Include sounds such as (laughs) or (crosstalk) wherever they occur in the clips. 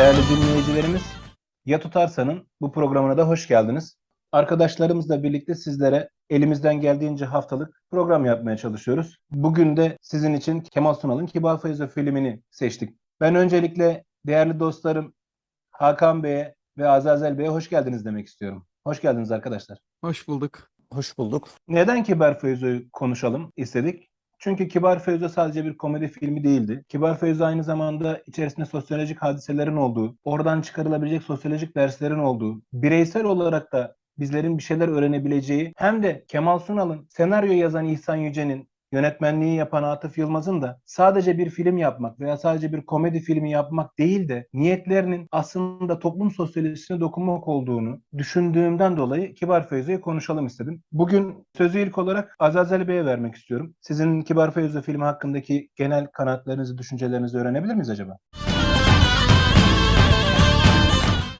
Değerli dinleyicilerimiz, Ya Tutarsan'ın bu programına da hoş geldiniz. Arkadaşlarımızla birlikte sizlere elimizden geldiğince haftalık program yapmaya çalışıyoruz. Bugün de sizin için Kemal Sunal'ın Kibar Feyzo filmini seçtik. Ben öncelikle değerli dostlarım Hakan Bey'e ve Azazel Bey'e hoş geldiniz demek istiyorum. Hoş geldiniz arkadaşlar. Hoş bulduk. Hoş bulduk. Neden Kibar Feyzo'yu konuşalım istedik? Çünkü Kibar Feyzo sadece bir komedi filmi değildi. Kibar Feyzo aynı zamanda içerisinde sosyolojik hadiselerin olduğu, oradan çıkarılabilecek sosyolojik derslerin olduğu, bireysel olarak da bizlerin bir şeyler öğrenebileceği, hem de Kemal Sunal'ın senaryo yazan İhsan Yüce'nin yönetmenliği yapan Atıf Yılmaz'ın da sadece bir film yapmak veya sadece bir komedi filmi yapmak değil de niyetlerinin aslında toplum sosyolojisine dokunmak olduğunu düşündüğümden dolayı Kibar Feyzo'yu konuşalım istedim. Bugün sözü ilk olarak Azazel Bey'e vermek istiyorum. Sizin Kibar Feyzo filmi hakkındaki genel kanaatlerinizi, düşüncelerinizi öğrenebilir miyiz acaba?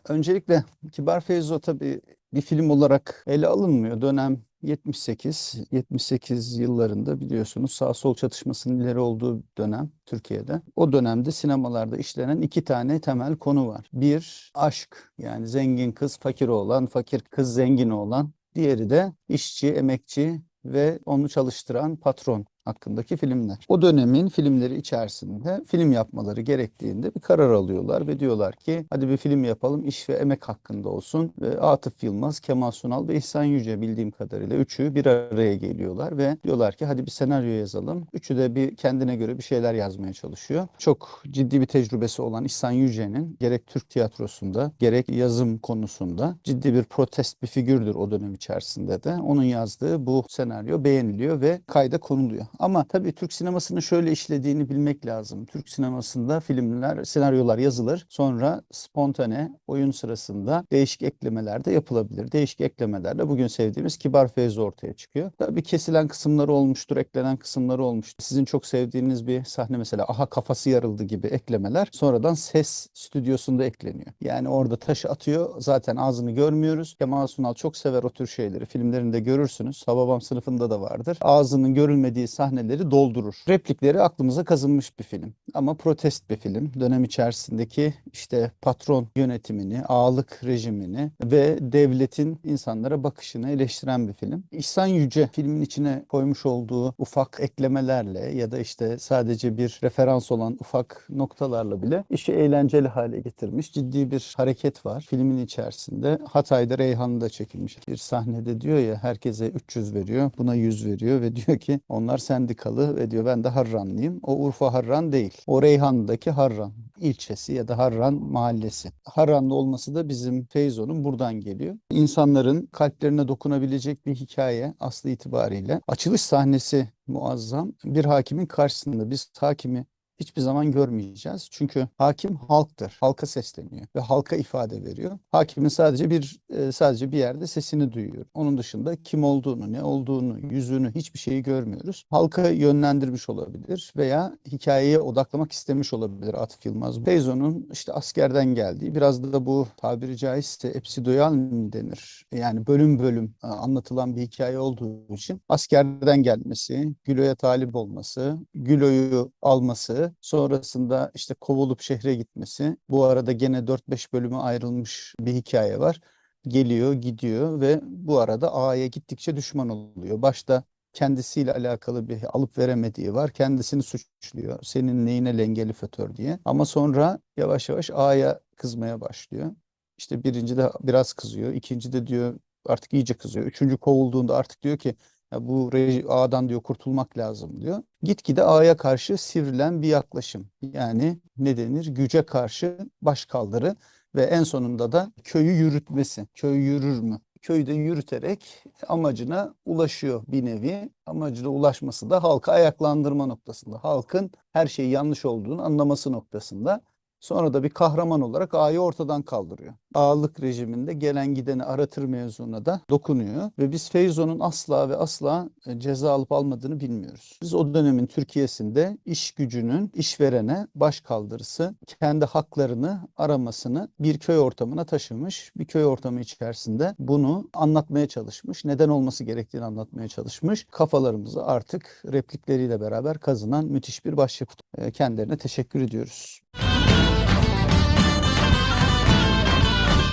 Öncelikle Kibar Feyzo tabii bir film olarak ele alınmıyor. Dönem 78, 78 yıllarında biliyorsunuz sağ sol çatışmasının ileri olduğu dönem Türkiye'de. O dönemde sinemalarda işlenen iki tane temel konu var. Bir, aşk yani zengin kız fakir oğlan, fakir kız zengin oğlan. Diğeri de işçi, emekçi ve onu çalıştıran patron hakkındaki filmler. O dönemin filmleri içerisinde film yapmaları gerektiğinde bir karar alıyorlar ve diyorlar ki hadi bir film yapalım iş ve emek hakkında olsun. Ve Atıf Yılmaz, Kemal Sunal ve İhsan Yüce bildiğim kadarıyla üçü bir araya geliyorlar ve diyorlar ki hadi bir senaryo yazalım. Üçü de bir kendine göre bir şeyler yazmaya çalışıyor. Çok ciddi bir tecrübesi olan İhsan Yüce'nin gerek Türk tiyatrosunda gerek yazım konusunda ciddi bir protest bir figürdür o dönem içerisinde de. Onun yazdığı bu senaryo beğeniliyor ve kayda konuluyor. Ama tabii Türk sinemasının şöyle işlediğini bilmek lazım. Türk sinemasında filmler, senaryolar yazılır. Sonra spontane oyun sırasında değişik eklemeler de yapılabilir. Değişik eklemelerle bugün sevdiğimiz Kibar Feyzo ortaya çıkıyor. Tabii kesilen kısımları olmuştur, eklenen kısımları olmuştur. Sizin çok sevdiğiniz bir sahne mesela aha kafası yarıldı gibi eklemeler sonradan ses stüdyosunda ekleniyor. Yani orada taşı atıyor. Zaten ağzını görmüyoruz. Kemal Sunal çok sever o tür şeyleri. Filmlerinde görürsünüz. Hababam sınıfında da vardır. Ağzının görülmediği sahneleri doldurur. Replikleri aklımıza kazınmış bir film. Ama protest bir film. Dönem içerisindeki işte patron yönetimini, ağalık rejimini ve devletin insanlara bakışını eleştiren bir film. İhsan Yüce filmin içine koymuş olduğu ufak eklemelerle ya da işte sadece bir referans olan ufak noktalarla bile işi eğlenceli hale getirmiş. Ciddi bir hareket var filmin içerisinde. Hatay'da Reyhan'da çekilmiş bir sahnede diyor ya herkese 300 veriyor, buna 100 veriyor ve (laughs) diyor ki onlar sendikalı ve diyor ben de Harranlıyım. O Urfa Harran değil. O Reyhan'daki Harran ilçesi ya da Harran mahallesi. Harranlı olması da bizim Feyzo'nun buradan geliyor. İnsanların kalplerine dokunabilecek bir hikaye aslı itibariyle. Açılış sahnesi muazzam. Bir hakimin karşısında biz hakimi hiçbir zaman görmeyeceğiz. Çünkü hakim halktır. Halka sesleniyor ve halka ifade veriyor. Hakimin sadece bir e, sadece bir yerde sesini duyuyor. Onun dışında kim olduğunu, ne olduğunu, yüzünü hiçbir şeyi görmüyoruz. Halka yönlendirmiş olabilir veya hikayeye odaklamak istemiş olabilir Atıf Yılmaz. Feyzo'nun işte askerden geldiği biraz da bu tabiri caizse epsidoyal mi denir? Yani bölüm bölüm e, anlatılan bir hikaye olduğu için askerden gelmesi, Gülo'ya talip olması, Gülo'yu alması, sonrasında işte kovulup şehre gitmesi. Bu arada gene 4-5 bölüme ayrılmış bir hikaye var. Geliyor, gidiyor ve bu arada A'ya gittikçe düşman oluyor. Başta kendisiyle alakalı bir alıp veremediği var. Kendisini suçluyor. Senin neyine lengeli fötör diye. Ama sonra yavaş yavaş A'ya kızmaya başlıyor. İşte birinci de biraz kızıyor. ikinci de diyor artık iyice kızıyor. Üçüncü kovulduğunda artık diyor ki ya bu A'dan diyor kurtulmak lazım diyor. Gitgide A'ya karşı sivrilen bir yaklaşım. Yani ne denir? Güce karşı başkaldırı ve en sonunda da köyü yürütmesi. Köy yürür mü? Köyü de yürüterek amacına ulaşıyor bir nevi. Amacına ulaşması da halka ayaklandırma noktasında. Halkın her şeyi yanlış olduğunu anlaması noktasında. Sonra da bir kahraman olarak A'yı ortadan kaldırıyor. Ağalık rejiminde gelen gideni aratır mevzuna da dokunuyor. Ve biz Feyzo'nun asla ve asla e, ceza alıp almadığını bilmiyoruz. Biz o dönemin Türkiye'sinde iş gücünün işverene baş kaldırısı, kendi haklarını aramasını bir köy ortamına taşımış. Bir köy ortamı içerisinde bunu anlatmaya çalışmış. Neden olması gerektiğini anlatmaya çalışmış. Kafalarımızı artık replikleriyle beraber kazınan müthiş bir başyapıt. E, Kendilerine teşekkür ediyoruz.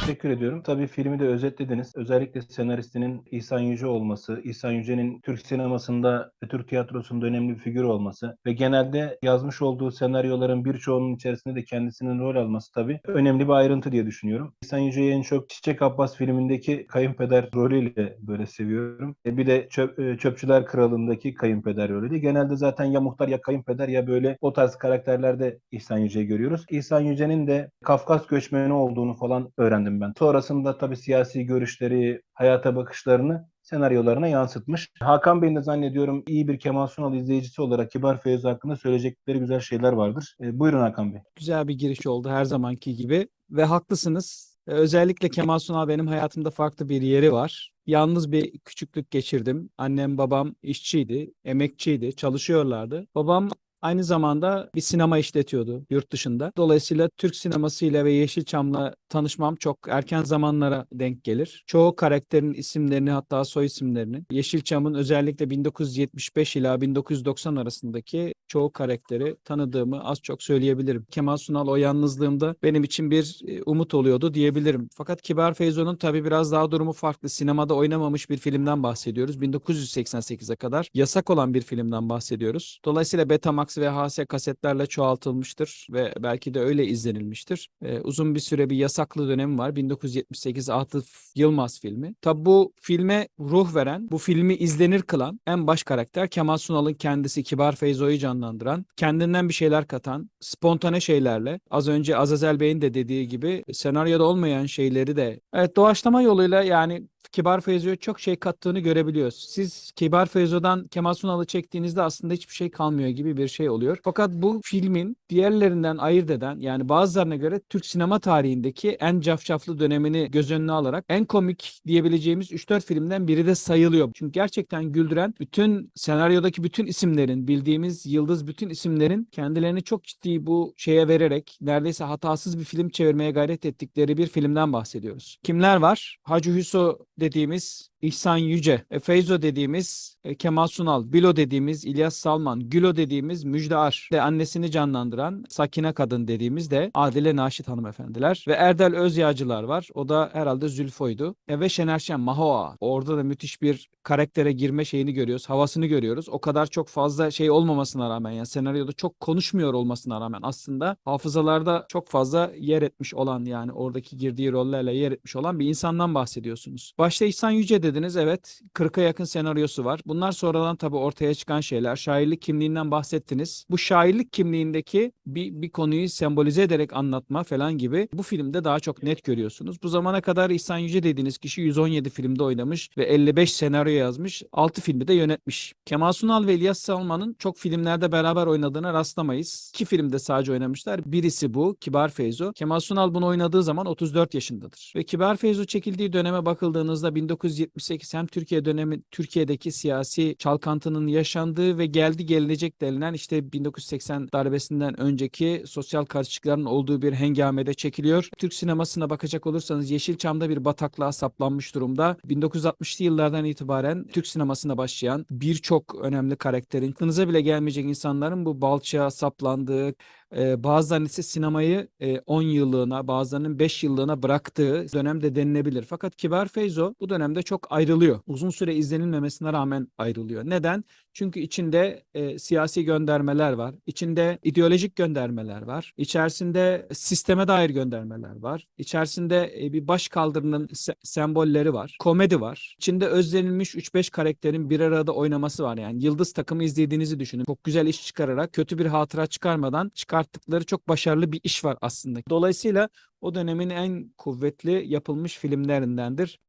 Teşekkür ediyorum. Tabii filmi de özetlediniz. Özellikle senaristinin İhsan Yüce olması, İhsan Yüce'nin Türk sinemasında ve Türk tiyatrosunda önemli bir figür olması ve genelde yazmış olduğu senaryoların birçoğunun içerisinde de kendisinin rol alması tabii önemli bir ayrıntı diye düşünüyorum. İhsan Yüce'yi en çok Çiçek Abbas filmindeki kayınpeder rolüyle böyle seviyorum. E, Bir de Çöp, e, Çöpçüler Kralı'ndaki kayınpeder rolü. Genelde zaten ya muhtar ya kayınpeder ya böyle o tarz karakterlerde İhsan Yüce'yi görüyoruz. İhsan Yüce'nin de Kafkas göçmeni olduğunu falan öğrendim ben. Sonrasında tabii siyasi görüşleri, hayata bakışlarını senaryolarına yansıtmış. Hakan Bey'in de zannediyorum iyi bir Kemal Sunal izleyicisi olarak Kibar Feyzo hakkında söyleyecekleri güzel şeyler vardır. E, buyurun Hakan Bey. Güzel bir giriş oldu her zamanki gibi ve haklısınız. Ee, Özellikle Kemal Sunal benim hayatımda farklı bir yeri var. Yalnız bir küçüklük geçirdim. Annem babam işçiydi, emekçiydi, çalışıyorlardı. Babam aynı zamanda bir sinema işletiyordu yurt dışında. Dolayısıyla Türk sinemasıyla ve Yeşilçam'la tanışmam çok erken zamanlara denk gelir. Çoğu karakterin isimlerini hatta soy isimlerini Yeşilçam'ın özellikle 1975 ila 1990 arasındaki çoğu karakteri tanıdığımı az çok söyleyebilirim. Kemal Sunal o yalnızlığımda benim için bir e, umut oluyordu diyebilirim. Fakat Kibar Feyzo'nun tabii biraz daha durumu farklı. Sinemada oynamamış bir filmden bahsediyoruz. 1988'e kadar yasak olan bir filmden bahsediyoruz. Dolayısıyla Betamax ve HS kasetlerle çoğaltılmıştır ve belki de öyle izlenilmiştir. Ee, uzun bir süre bir yasaklı dönemi var. 1978 Atıf Yılmaz filmi. Tabi bu filme ruh veren, bu filmi izlenir kılan en baş karakter Kemal Sunal'ın kendisi Kibar Feyzo'yu canlandıran, kendinden bir şeyler katan, spontane şeylerle az önce Azazel Bey'in de dediği gibi senaryoda olmayan şeyleri de evet doğaçlama yoluyla yani Kibar Feyzo'ya çok şey kattığını görebiliyoruz. Siz Kibar Feyzo'dan Kemal Sunal'ı çektiğinizde aslında hiçbir şey kalmıyor gibi bir şey oluyor. Fakat bu filmin diğerlerinden ayırt eden yani bazılarına göre Türk sinema tarihindeki en cafcaflı dönemini göz önüne alarak en komik diyebileceğimiz 3-4 filmden biri de sayılıyor. Çünkü gerçekten güldüren bütün senaryodaki bütün isimlerin bildiğimiz yıldız bütün isimlerin kendilerini çok ciddi bu şeye vererek neredeyse hatasız bir film çevirmeye gayret ettikleri bir filmden bahsediyoruz. Kimler var? Hacı Hüso dediğimiz İhsan Yüce, e, Feyzo dediğimiz e, Kemal Sunal, Bilo dediğimiz İlyas Salman, Gülo dediğimiz Müjde Ar, de annesini canlandıran Sakine Kadın dediğimiz de Adile Naşit hanımefendiler ve Erdel Özyağcılar var. O da herhalde Zülfo'ydu. E, ve Şener Şen, Mahoa. Orada da müthiş bir karaktere girme şeyini görüyoruz, havasını görüyoruz. O kadar çok fazla şey olmamasına rağmen yani senaryoda çok konuşmuyor olmasına rağmen aslında hafızalarda çok fazla yer etmiş olan yani oradaki girdiği rollerle yer etmiş olan bir insandan bahsediyorsunuz. Başta İhsan Yüce dediniz evet 40'a yakın senaryosu var. Bunlar sonradan tabii ortaya çıkan şeyler. Şairlik kimliğinden bahsettiniz. Bu şairlik kimliğindeki bir, bir konuyu sembolize ederek anlatma falan gibi bu filmde daha çok net görüyorsunuz. Bu zamana kadar İhsan Yüce dediğiniz kişi 117 filmde oynamış ve 55 senaryo yazmış. 6 filmi de yönetmiş. Kemal Sunal ve İlyas Salman'ın çok filmlerde beraber oynadığına rastlamayız. İki filmde sadece oynamışlar. Birisi bu Kibar Feyzo. Kemal Sunal bunu oynadığı zaman 34 yaşındadır. Ve Kibar Feyzo çekildiği döneme bakıldığınızda 1978 hem Türkiye dönemi Türkiye'deki siyasi çalkantının yaşandığı ve geldi gelecek denilen işte 1980 darbesinden önceki sosyal karışıklıkların olduğu bir hengamede çekiliyor. Türk sinemasına bakacak olursanız Yeşilçam'da bir bataklığa saplanmış durumda. 1960'lı yıllardan itibaren Türk sinemasına başlayan birçok önemli karakterin aklınıza bile gelmeyecek insanların bu balçağa saplandığı, e, bazılarının ise sinemayı e, 10 yıllığına, bazılarının 5 yıllığına bıraktığı dönemde denilebilir. Fakat Kibar Feyzo bu dönemde çok ayrılıyor. Uzun süre izlenilmemesine rağmen ayrılıyor. Neden? Çünkü içinde e, siyasi göndermeler var. içinde ideolojik göndermeler var. İçerisinde sisteme dair göndermeler var. İçerisinde e, bir baş kaldırının se- sembolleri var. Komedi var. İçinde özlenilmiş 3-5 karakterin bir arada oynaması var. Yani Yıldız takımı izlediğinizi düşünün. Çok güzel iş çıkararak kötü bir hatıra çıkarmadan çıkarttıkları çok başarılı bir iş var aslında. Dolayısıyla o dönemin en kuvvetli yapılmış filmlerindendir.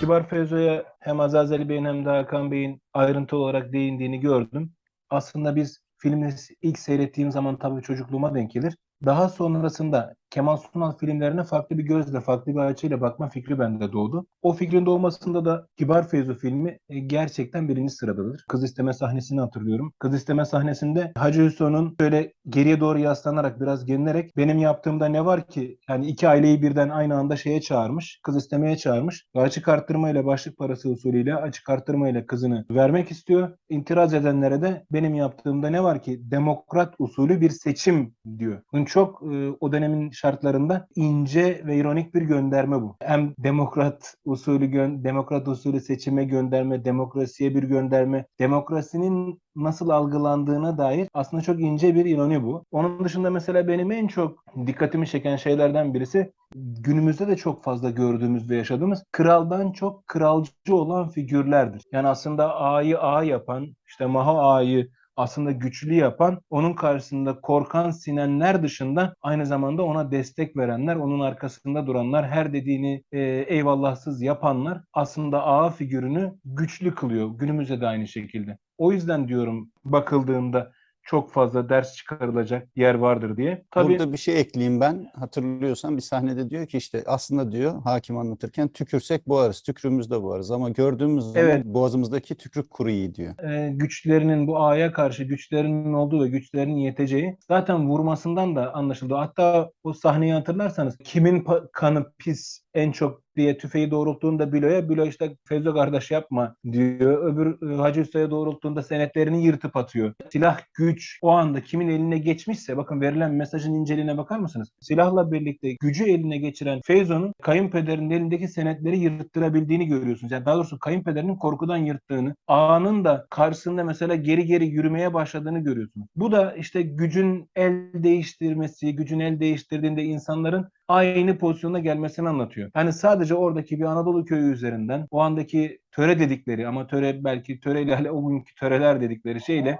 Kibar Feyzo'ya hem Azazel Bey'in hem de Hakan Bey'in ayrıntı olarak değindiğini gördüm. Aslında biz filmi ilk seyrettiğim zaman tabii çocukluğuma denk gelir. Daha sonrasında Kemal Sunal filmlerine farklı bir gözle, farklı bir açıyla bakma fikri bende doğdu. O fikrin doğmasında da Kibar Feyzo filmi e, gerçekten birinci sıradadır. Kız isteme sahnesini hatırlıyorum. Kız isteme sahnesinde Hacı Hüsnü'nün şöyle geriye doğru yaslanarak biraz gelinerek benim yaptığımda ne var ki? Yani iki aileyi birden aynı anda şeye çağırmış. Kız istemeye çağırmış. Ve açık arttırmayla başlık parası usulüyle açık arttırmayla kızını vermek istiyor. İntiraz edenlere de benim yaptığımda ne var ki? Demokrat usulü bir seçim diyor. Bunun çok e, o dönemin şartlarında ince ve ironik bir gönderme bu. Hem demokrat usulü gö- demokrat usulü seçime gönderme, demokrasiye bir gönderme, demokrasinin nasıl algılandığına dair aslında çok ince bir ironi bu. Onun dışında mesela benim en çok dikkatimi çeken şeylerden birisi günümüzde de çok fazla gördüğümüz ve yaşadığımız kraldan çok kralcı olan figürlerdir. Yani aslında A'yı A yapan, işte Maha A'yı aslında güçlü yapan, onun karşısında korkan sinenler dışında aynı zamanda ona destek verenler, onun arkasında duranlar, her dediğini e, eyvallahsız yapanlar aslında A figürünü güçlü kılıyor. Günümüzde de aynı şekilde. O yüzden diyorum bakıldığında çok fazla ders çıkarılacak yer vardır diye. Tabii Burada bir şey ekleyeyim ben. Hatırlıyorsan bir sahnede diyor ki işte aslında diyor hakim anlatırken tükürsek boğarız, tükürüğümüzde boğarız ama gördüğümüz zaman Evet. boğazımızdaki tükürük kuru iyi diyor. e, güçlerinin bu A'ya karşı güçlerinin olduğu ve güçlerinin yeteceği zaten vurmasından da anlaşıldı. Hatta o sahneyi hatırlarsanız kimin kanı pis en çok diye tüfeği doğrulttuğunda Bilo'ya Bilo işte Fevzo kardeş yapma diyor. Öbür e, Hacı Usta'ya doğrulttuğunda senetlerini yırtıp atıyor. Silah güç o anda kimin eline geçmişse bakın verilen mesajın inceliğine bakar mısınız? Silahla birlikte gücü eline geçiren Feyzo'nun kayınpederinin elindeki senetleri yırttırabildiğini görüyorsunuz. Yani daha doğrusu kayınpederinin korkudan yırttığını, ağanın da karşısında mesela geri geri yürümeye başladığını görüyorsunuz. Bu da işte gücün el değiştirmesi, gücün el değiştirdiğinde insanların aynı pozisyona gelmesini anlatıyor. Yani sadece oradaki bir Anadolu köyü üzerinden o andaki töre dedikleri ama töre belki töreyle o günkü töreler dedikleri şeyle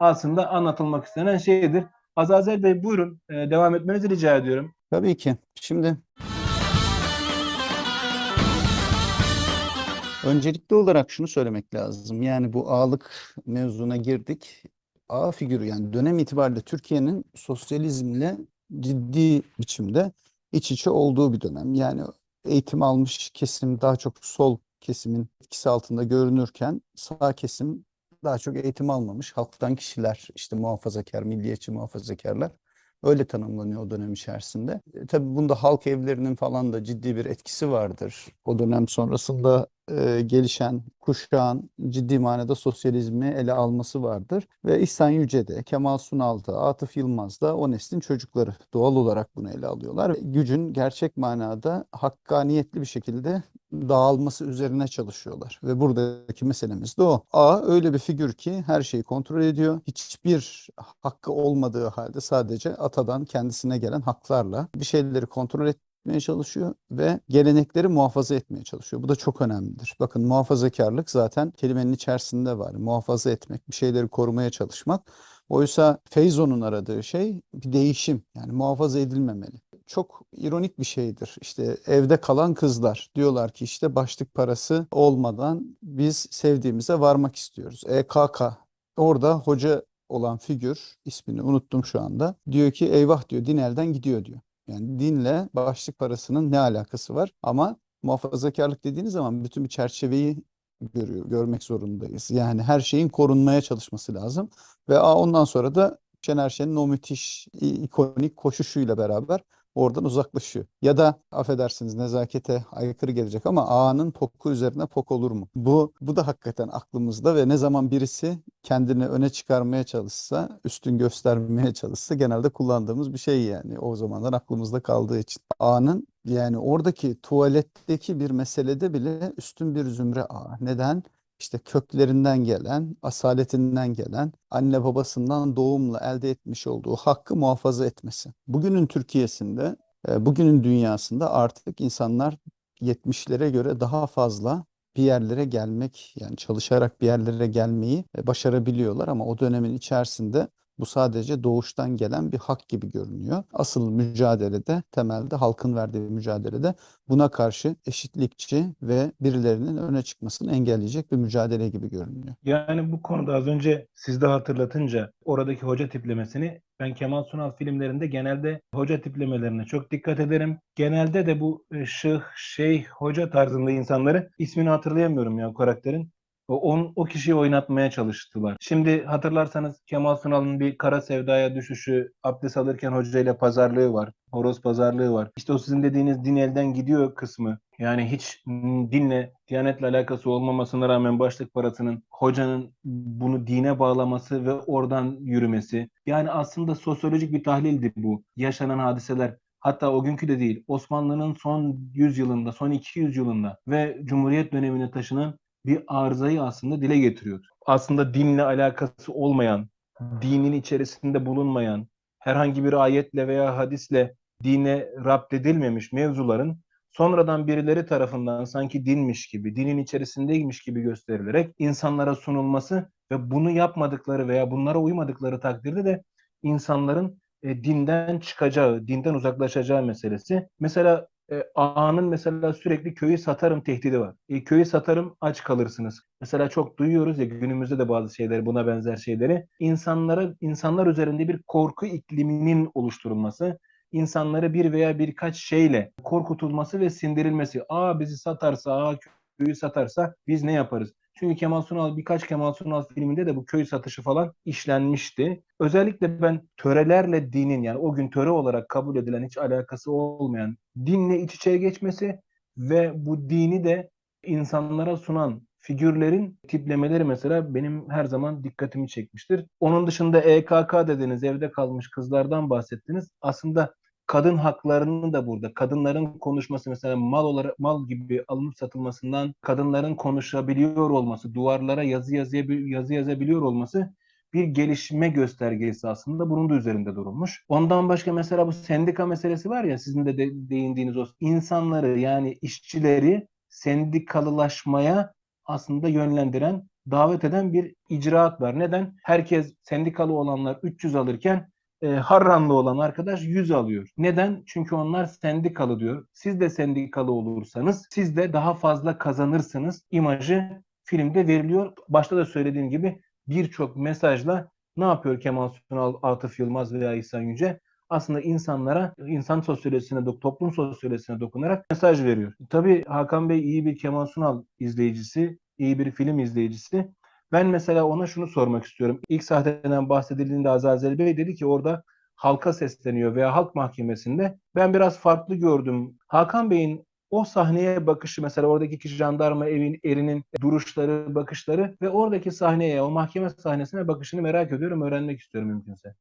aslında anlatılmak istenen şeydir. Azazel Bey buyurun e, devam etmenizi rica ediyorum. Tabii ki. Şimdi öncelikli olarak şunu söylemek lazım. Yani bu ağalık mevzuna girdik. Ağa figürü yani dönem itibariyle Türkiye'nin sosyalizmle ciddi biçimde iç içe olduğu bir dönem. Yani eğitim almış kesim daha çok sol kesimin etkisi altında görünürken sağ kesim daha çok eğitim almamış halktan kişiler işte muhafazakar, milliyetçi muhafazakarlar öyle tanımlanıyor o dönem içerisinde. E, tabii bunda halk evlerinin falan da ciddi bir etkisi vardır. O dönem sonrasında e, gelişen kuşağın ciddi manada sosyalizmi ele alması vardır. Ve İhsan Yüce'de, Kemal Sunal'da, Atıf Yılmaz'da o neslin çocukları doğal olarak bunu ele alıyorlar. Gücün gerçek manada hakkaniyetli bir şekilde dağılması üzerine çalışıyorlar. Ve buradaki meselemiz de o. A öyle bir figür ki her şeyi kontrol ediyor. Hiçbir hakkı olmadığı halde sadece atadan kendisine gelen haklarla bir şeyleri kontrol etmeye çalışıyor ve gelenekleri muhafaza etmeye çalışıyor. Bu da çok önemlidir. Bakın muhafazakarlık zaten kelimenin içerisinde var. Muhafaza etmek, bir şeyleri korumaya çalışmak. Oysa Feyzo'nun aradığı şey bir değişim. Yani muhafaza edilmemeli. Çok ironik bir şeydir. İşte evde kalan kızlar diyorlar ki işte başlık parası olmadan biz sevdiğimize varmak istiyoruz. EKK orada hoca olan figür ismini unuttum şu anda. Diyor ki eyvah diyor din elden gidiyor diyor. Yani dinle başlık parasının ne alakası var? Ama muhafazakarlık dediğiniz zaman bütün bir çerçeveyi görüyor, görmek zorundayız. Yani her şeyin korunmaya çalışması lazım. Ve ondan sonra da Şener Şen'in o müthiş ikonik koşuşuyla beraber oradan uzaklaşıyor. Ya da affedersiniz nezakete aykırı gelecek ama ağanın poku üzerine pok olur mu? Bu bu da hakikaten aklımızda ve ne zaman birisi kendini öne çıkarmaya çalışsa, üstün göstermeye çalışsa genelde kullandığımız bir şey yani. O zamanlar aklımızda kaldığı için. Ağanın yani oradaki tuvaletteki bir meselede bile üstün bir zümre ağa. Neden? İşte köklerinden gelen, asaletinden gelen, anne babasından doğumla elde etmiş olduğu hakkı muhafaza etmesi. Bugünün Türkiye'sinde, e, bugünün dünyasında artık insanlar 70'lere göre daha fazla bir yerlere gelmek, yani çalışarak bir yerlere gelmeyi e, başarabiliyorlar ama o dönemin içerisinde bu sadece doğuştan gelen bir hak gibi görünüyor. Asıl mücadelede, temelde halkın verdiği mücadelede buna karşı eşitlikçi ve birilerinin öne çıkmasını engelleyecek bir mücadele gibi görünüyor. Yani bu konuda az önce siz de hatırlatınca oradaki hoca tiplemesini ben Kemal Sunal filmlerinde genelde hoca tiplemelerine çok dikkat ederim. Genelde de bu e, şıh, şeyh, hoca tarzında insanları ismini hatırlayamıyorum ya karakterin. O, o kişiyi oynatmaya çalıştılar. Şimdi hatırlarsanız Kemal Sunal'ın bir kara sevdaya düşüşü, abdest alırken hocayla pazarlığı var. Horoz pazarlığı var. İşte o sizin dediğiniz din elden gidiyor kısmı. Yani hiç dinle, diyanetle alakası olmamasına rağmen başlık parasının hocanın bunu dine bağlaması ve oradan yürümesi. Yani aslında sosyolojik bir tahlildi bu. Yaşanan hadiseler Hatta o günkü de değil, Osmanlı'nın son 100 yılında, son 200 yılında ve Cumhuriyet dönemine taşınan bir arızayı aslında dile getiriyor. Aslında dinle alakası olmayan, dinin içerisinde bulunmayan, herhangi bir ayetle veya hadisle dine rapt edilmemiş mevzuların sonradan birileri tarafından sanki dinmiş gibi, dinin içerisindeymiş gibi gösterilerek insanlara sunulması ve bunu yapmadıkları veya bunlara uymadıkları takdirde de insanların e, dinden çıkacağı, dinden uzaklaşacağı meselesi. Mesela e, ağanın mesela sürekli köyü satarım tehdidi var. E, köyü satarım aç kalırsınız. Mesela çok duyuyoruz ya günümüzde de bazı şeyleri buna benzer şeyleri. İnsanlara insanlar üzerinde bir korku ikliminin oluşturulması, insanları bir veya birkaç şeyle korkutulması ve sindirilmesi. Aa bizi satarsa, aa köyü satarsa biz ne yaparız? Çünkü Kemal Sunal birkaç Kemal Sunal filminde de bu köy satışı falan işlenmişti. Özellikle ben törelerle dinin yani o gün töre olarak kabul edilen hiç alakası olmayan dinle iç içeye geçmesi ve bu dini de insanlara sunan figürlerin tiplemeleri mesela benim her zaman dikkatimi çekmiştir. Onun dışında EKK dediniz, evde kalmış kızlardan bahsettiniz. Aslında kadın haklarının da burada. Kadınların konuşması mesela mal olarak mal gibi alınıp satılmasından kadınların konuşabiliyor olması, duvarlara yazı yazıya yazı yazabiliyor olması bir gelişme göstergesi aslında. Bunun da üzerinde durulmuş. Ondan başka mesela bu sendika meselesi var ya sizin de, de değindiğiniz o insanları yani işçileri sendikalılaşmaya aslında yönlendiren, davet eden bir icraat var. Neden? Herkes sendikalı olanlar 300 alırken e, Harranlı olan arkadaş 100 alıyor. Neden? Çünkü onlar sendikalı diyor. Siz de sendikalı olursanız siz de daha fazla kazanırsınız imajı filmde veriliyor. Başta da söylediğim gibi birçok mesajla ne yapıyor Kemal Sunal, Atıf Yılmaz veya İhsan Yüce? Aslında insanlara, insan sosyolojisine, toplum sosyolojisine dokunarak mesaj veriyor. Tabii Hakan Bey iyi bir Kemal Sunal izleyicisi, iyi bir film izleyicisi. Ben mesela ona şunu sormak istiyorum. İlk sahneden bahsedildiğinde Azazel Bey dedi ki orada halka sesleniyor veya halk mahkemesinde. Ben biraz farklı gördüm. Hakan Bey'in o sahneye bakışı mesela oradaki kişi jandarma evin erinin duruşları, bakışları ve oradaki sahneye, o mahkeme sahnesine bakışını merak ediyorum, öğrenmek istiyorum mümkünse.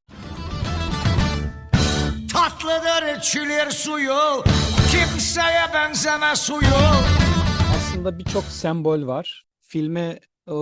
Tatlıdır çilir suyu, kimseye benzeme suyu. Aslında birçok sembol var. Filme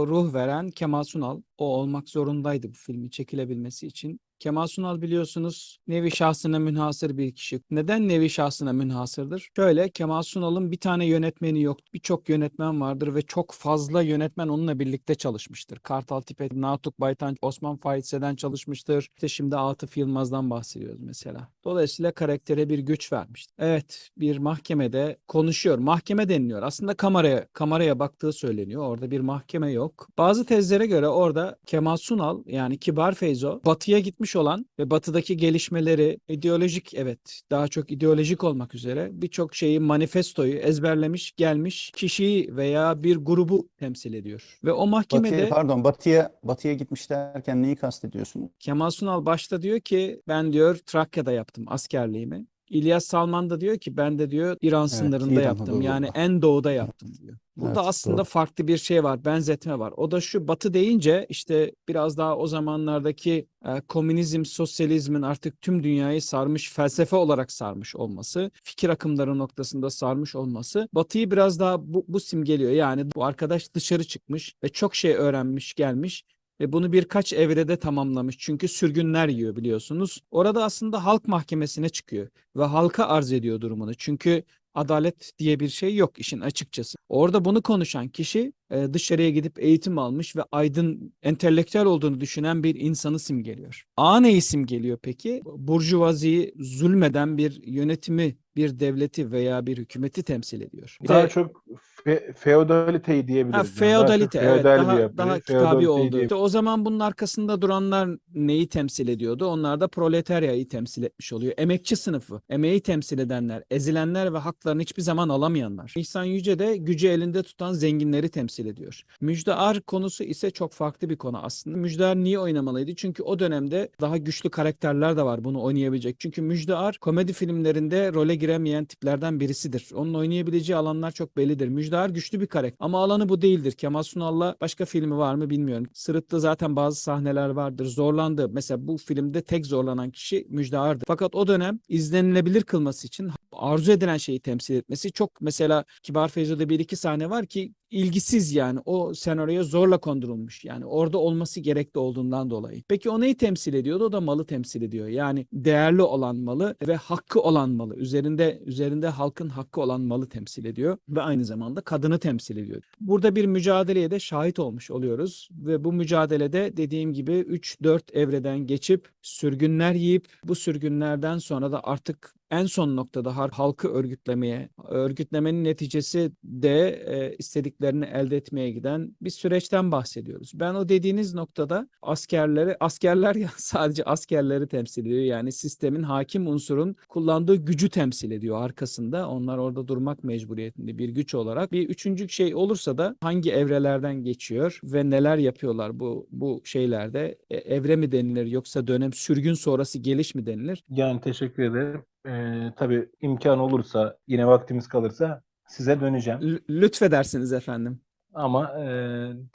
ruh veren Kemal Sunal. O olmak zorundaydı bu filmin çekilebilmesi için. Kemal Sunal biliyorsunuz nevi şahsına münhasır bir kişi. Neden nevi şahsına münhasırdır? Şöyle Kemal Sunal'ın bir tane yönetmeni yok. Birçok yönetmen vardır ve çok fazla yönetmen onunla birlikte çalışmıştır. Kartal Tipet, Natuk Baytan, Osman Faitse'den çalışmıştır. İşte şimdi Atıf Yılmaz'dan bahsediyoruz mesela. Dolayısıyla karaktere bir güç vermiştir. Evet bir mahkemede konuşuyor. Mahkeme deniliyor. Aslında kameraya kameraya baktığı söyleniyor. Orada bir mahkeme yok. Bazı tezlere göre orada Kemal Sunal yani Kibar Feyzo batıya gitmiş olan ve batıdaki gelişmeleri ideolojik evet daha çok ideolojik olmak üzere birçok şeyi manifestoyu ezberlemiş gelmiş kişiyi veya bir grubu temsil ediyor. Ve o mahkemede Batıya, pardon, Batı'ya Batı'ya gitmiş derken neyi kastediyorsunuz? Kemal Sunal başta diyor ki ben diyor Trakya'da yaptım askerliğimi. İlyas Salman da diyor ki ben de diyor İran sınırında İran yaptım. hududunda. Yani en doğuda yaptım diyor. (laughs) Burada Evet, aslında doğru. farklı bir şey var, benzetme var. O da şu Batı deyince işte biraz daha o zamanlardaki e, komünizm, sosyalizmin artık tüm dünyayı sarmış, felsefe olarak sarmış olması, fikir akımları noktasında sarmış olması Batı'yı biraz daha bu, bu simgeliyor. Yani bu arkadaş dışarı çıkmış ve çok şey öğrenmiş, gelmiş ve bunu birkaç evrede tamamlamış. Çünkü sürgünler yiyor biliyorsunuz. Orada aslında halk mahkemesine çıkıyor ve halka arz ediyor durumunu. Çünkü adalet diye bir şey yok işin açıkçası. Orada bunu konuşan kişi e, dışarıya gidip eğitim almış ve aydın, entelektüel olduğunu düşünen bir insanı simgeliyor. A neyi simgeliyor peki? Burjuvaziyi zulmeden bir yönetimi, bir devleti veya bir hükümeti temsil ediyor. Bir Daha de- çok fe- feodaliteyi diyebiliriz. Ha, yani. Feodalite evet feodal daha, yapıyı, daha kitabi oldu. İşte o zaman bunun arkasında duranlar neyi temsil ediyordu? Onlar da proletaryayı temsil etmiş oluyor. Emekçi sınıfı, emeği temsil edenler, ezilenler ve haklarını hiçbir zaman alamayanlar. İhsan Yüce de gücü elinde tutan zenginleri temsil ediyor. Müjde konusu ise çok farklı bir konu aslında. Müjde niye oynamalıydı? Çünkü o dönemde daha güçlü karakterler de var bunu oynayabilecek. Çünkü Müjde komedi filmlerinde role giremeyen tiplerden birisidir. Onun oynayabileceği alanlar çok bellidir. Müjde güçlü bir karakter ama alanı bu değildir. Kemal Sunal'la başka filmi var mı bilmiyorum. Sırıt'ta zaten bazı sahneler vardır. Zorlandı. Mesela bu filmde tek zorlanan kişi Müjde Ar'dır. Fakat o dönem izlenilebilir kılması için arzu edilen şeyi temsil etmesi çok mesela Kibar Feyzo'da bir iki sahne var ki ilgisiz yani o senaryoya zorla kondurulmuş. Yani orada olması gerekli olduğundan dolayı. Peki o neyi temsil ediyordu? O da malı temsil ediyor. Yani değerli olan malı ve hakkı olan malı. Üzerinde üzerinde halkın hakkı olan malı temsil ediyor ve aynı zamanda kadını temsil ediyor. Burada bir mücadeleye de şahit olmuş oluyoruz ve bu mücadelede dediğim gibi 3-4 evreden geçip sürgünler yiyip bu sürgünlerden sonra da artık en son noktada halkı örgütlemeye, örgütlemenin neticesi de e, istediklerini elde etmeye giden bir süreçten bahsediyoruz. Ben o dediğiniz noktada askerleri, askerler (laughs) ya sadece askerleri temsil ediyor. Yani sistemin hakim unsurun kullandığı gücü temsil ediyor arkasında. Onlar orada durmak mecburiyetinde bir güç olarak. Bir üçüncü şey olursa da hangi evrelerden geçiyor ve neler yapıyorlar bu bu şeylerde? E, evre mi denilir yoksa dönem sürgün sonrası geliş mi denilir? Yani teşekkür ederim. Ee, tabii imkan olursa, yine vaktimiz kalırsa size döneceğim. L- lütfedersiniz efendim. Ama e,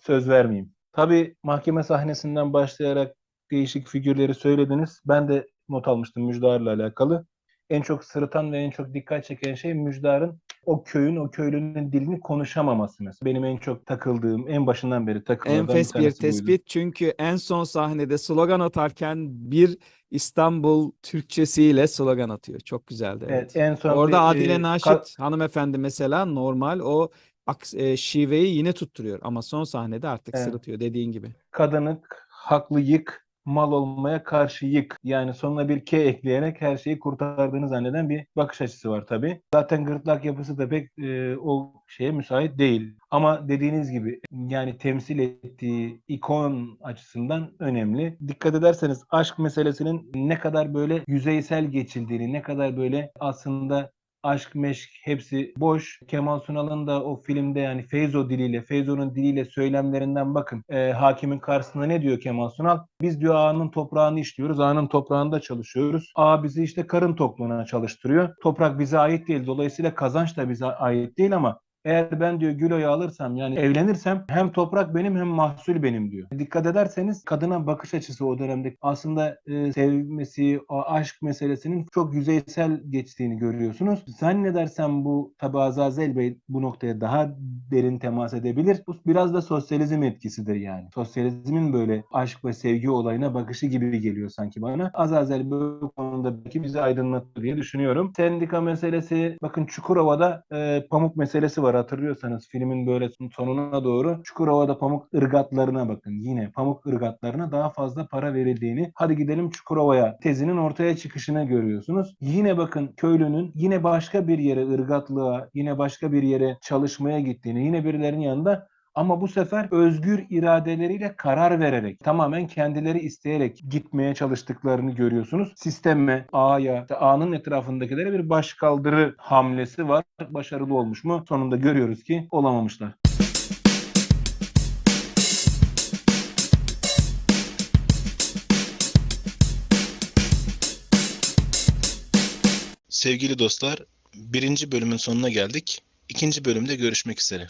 söz vermeyeyim. Tabii mahkeme sahnesinden başlayarak değişik figürleri söylediniz. Ben de not almıştım Müjdar'la alakalı. En çok sırıtan ve en çok dikkat çeken şey Müjdar'ın o köyün, o köylünün dilini konuşamaması mesela. Benim en çok takıldığım, en başından beri takıldığım Enfes bir tespit çünkü en son sahnede slogan atarken bir İstanbul Türkçesiyle slogan atıyor. Çok güzeldi evet. Evet, en son Orada bir, Adile e, Naşit hanımefendi mesela normal o e, şiveyi yine tutturuyor ama son sahnede artık Evet. sırıtıyor dediğin gibi. kadınık, haklı yık, mal olmaya karşı yık. Yani sonuna bir K ekleyerek her şeyi kurtardığını zanneden bir bakış açısı var tabii. Zaten gırtlak yapısı da pek e, o şeye müsait değil. Ama dediğiniz gibi yani temsil ettiği ikon açısından önemli. Dikkat ederseniz aşk meselesinin ne kadar böyle yüzeysel geçildiğini, ne kadar böyle aslında aşk meşk hepsi boş. Kemal Sunal'ın da o filmde yani Feyzo diliyle, Feyzo'nun diliyle söylemlerinden bakın. Ee, hakimin karşısında ne diyor Kemal Sunal? Biz diyor ağanın toprağını işliyoruz, ağanın toprağında çalışıyoruz. Ağa bizi işte karın tokluğuna çalıştırıyor. Toprak bize ait değil. Dolayısıyla kazanç da bize ait değil ama eğer ben diyor Gülo'yu alırsam yani evlenirsem hem toprak benim hem mahsul benim diyor. Dikkat ederseniz kadına bakış açısı o dönemde aslında e, sevmesi, o aşk meselesinin çok yüzeysel geçtiğini görüyorsunuz. Zannedersem bu tabi Azazel Bey bu noktaya daha derin temas edebilir. Bu biraz da sosyalizm etkisidir yani. Sosyalizmin böyle aşk ve sevgi olayına bakışı gibi geliyor sanki bana. Azazel bu konuda belki bizi aydınlatır diye düşünüyorum. Sendika meselesi bakın Çukurova'da e, pamuk meselesi var hatırlıyorsanız filmin böyle sonuna doğru Çukurova'da pamuk ırgatlarına bakın. Yine pamuk ırgatlarına daha fazla para verildiğini hadi gidelim Çukurova'ya tezinin ortaya çıkışını görüyorsunuz. Yine bakın köylünün yine başka bir yere ırgatlığa yine başka bir yere çalışmaya gittiğini yine birilerinin yanında ama bu sefer özgür iradeleriyle karar vererek, tamamen kendileri isteyerek gitmeye çalıştıklarını görüyorsunuz. Sisteme, A'ya, işte A'nın etrafındakilere bir başkaldırı hamlesi var. Başarılı olmuş mu? Sonunda görüyoruz ki olamamışlar. Sevgili dostlar, birinci bölümün sonuna geldik. İkinci bölümde görüşmek üzere.